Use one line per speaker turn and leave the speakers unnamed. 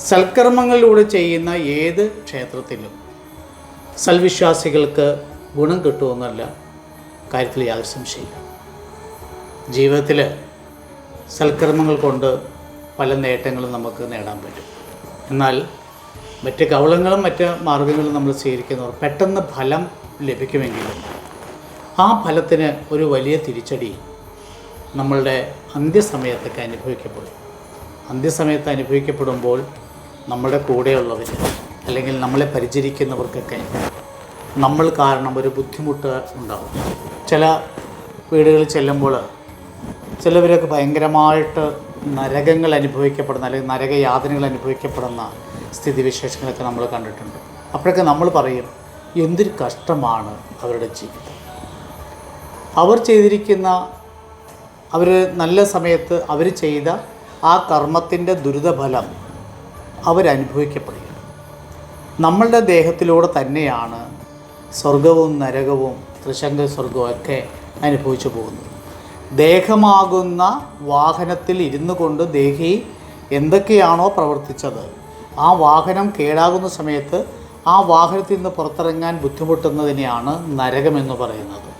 സൽക്കർമ്മങ്ങളിലൂടെ ചെയ്യുന്ന ഏത് ക്ഷേത്രത്തിലും സൽവിശ്വാസികൾക്ക് ഗുണം കിട്ടുമെന്നല്ല കാര്യത്തിൽ യാതൊരു സംശയമില്ല. ജീവിതത്തിൽ സൽക്കർമ്മങ്ങൾ കൊണ്ട് പല നേട്ടങ്ങളും നമുക്ക് നേടാൻ പറ്റും. എന്നാൽ മറ്റ് കവളങ്ങളും മറ്റ് മാർഗങ്ങളും നമ്മൾ സ്വീകരിക്കുന്നവർ പെട്ടെന്ന് ഫലം ലഭിക്കുമെങ്കിലും ആ ഫലത്തിന് ഒരു വലിയ തിരിച്ചടി നമ്മളുടെ അന്ത്യസമയത്തൊക്കെ അനുഭവിക്കപ്പെടും. അന്ത്യസമയത്ത് അനുഭവിക്കപ്പെടുമ്പോൾ നമ്മുടെ കൂടെയുള്ളവർ അല്ലെങ്കിൽ നമ്മളെ പരിചരിക്കുന്നവർക്കൊക്കെ നമ്മൾ കാരണം ഒരു ബുദ്ധിമുട്ട് ഉണ്ടാവും. ചില വീടുകളിൽ ചെല്ലുമ്പോൾ ചിലവരൊക്കെ ഭയങ്കരമായിട്ട് നരകങ്ങൾ അനുഭവിക്കപ്പെടുന്ന അല്ലെങ്കിൽ നരകയാതനകൾ അനുഭവിക്കപ്പെടുന്ന സ്ഥിതിവിശേഷങ്ങളൊക്കെ നമ്മൾ കണ്ടിട്ടുണ്ട്. അപ്പോഴൊക്കെ നമ്മൾ പറയും എന്തൊരു കഷ്ടമാണ് അവരുടെ ജീവിതം. അവർ ചെയ്തിരിക്കുന്ന അവർ നല്ല സമയത്ത് അവർ ചെയ്ത ആ കർമ്മത്തിന്റെ ദുരിതഫലം അവരനുഭവിക്കപ്പെടുക നമ്മളുടെ ദേഹത്തിലൂടെ തന്നെയാണ് സ്വർഗവും നരകവും ത്രിശങ്ക സ്വർഗവും ഒക്കെ അനുഭവിച്ചു പോകുന്നത്. ദേഹമാകുന്ന വാഹനത്തിൽ ഇരുന്നു കൊണ്ട് ദേഹി എന്തൊക്കെയാണോ പ്രവർത്തിച്ചത് ആ വാഹനം കേടാകുന്ന സമയത്ത് ആ വാഹനത്തിൽ നിന്ന് പുറത്തിറങ്ങാൻ ബുദ്ധിമുട്ടുന്നതിനെയാണ് നരകമെന്ന് പറയുന്നത്.